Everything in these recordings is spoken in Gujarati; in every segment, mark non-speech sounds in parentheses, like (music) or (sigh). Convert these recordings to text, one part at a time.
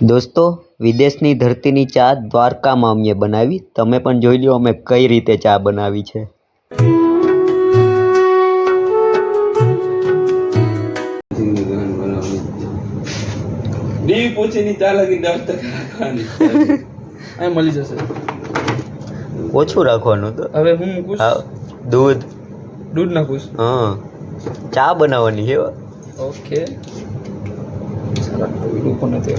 દોસ્તો વિદેશની ધરતીની ચા દ્વારકામાં અમે બનાવી. તમે પણ જોઈ લો અમે કઈ રીતે ચા બનાવી છે. દેવી પોચીની ચા લાગી દસ ટકા (laughs) મળી જશે. ઓછું રાખવાનું તો. હવે હું મૂકું? દૂધ. દૂધ નાખું હા. ચા બનાવવાની છે ઓકે. સારા પણ નથી.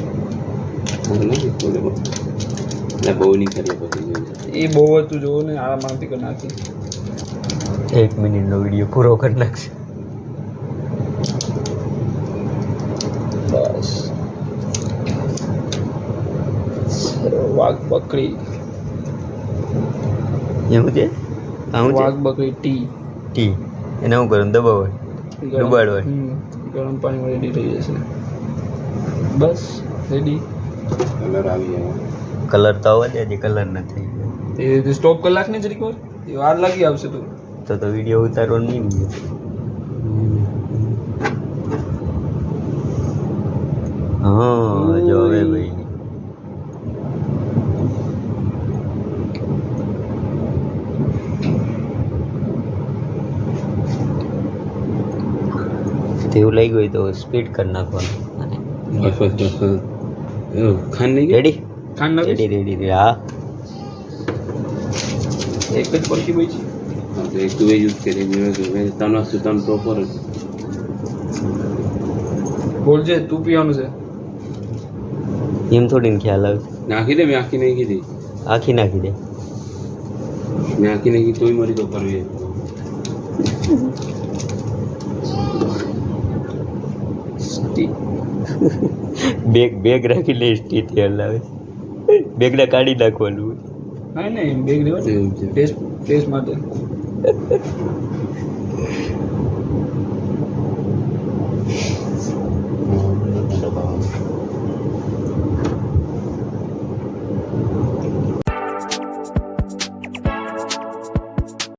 એટલે બહુ નહીં પછી એ બહુ હતું જોવો ને આરામથી કરી નાખી. એક મિનિટનો વીડિયો પૂરો કરી નાખશે. બસ. વાઘ બકરી. એવું છે? આવું વાઘ બકરી ટી. ટી. એને દબાવવાનું ગરમ- ડુબાડવાની. હમ, ગરમ પાણીમાં રેડી થઈ જશે. બસ રેડી કલર આવી જાય કલર તો આવવા દે હજી કલર નથી એ સ્ટોપ કલાકની જરીક વાર એ વાર લાગી આવશે તો. તો તો વીડિયો ઉતારવાનું નહીં હા જો હવે ભાઈ. તેવું લઈ ગયું તો સ્પીડ કરી નાખવાનું. બસ બસ બસ બસ. એવું ખાન નહીં રેડી? ખાન ના રેડી રેડી હા. એક જ પડખી બઈ છે. એક તું એ યુઝ કરી મેં કીધું, મેં ત્રણ વસ્તુ ત્રણ પ્રોપર જ. બોલજે તું પીવાનું છે. એમ થોડીને ખ્યાલ આવે. નાખી દે મેં આખી નહીં કીધી આખી નાખી દે. મેં આખી નહીં કીધી તોય મારી તો કરવી સ્ટી બેગ બેગ રાખી લે સ્ટીથી હલાવે. બેગને કાઢી નાખવાનું. નહીં નહીં બેગ લેવા ટેસ્ટ ટેસ્ટ માટે. (laughs)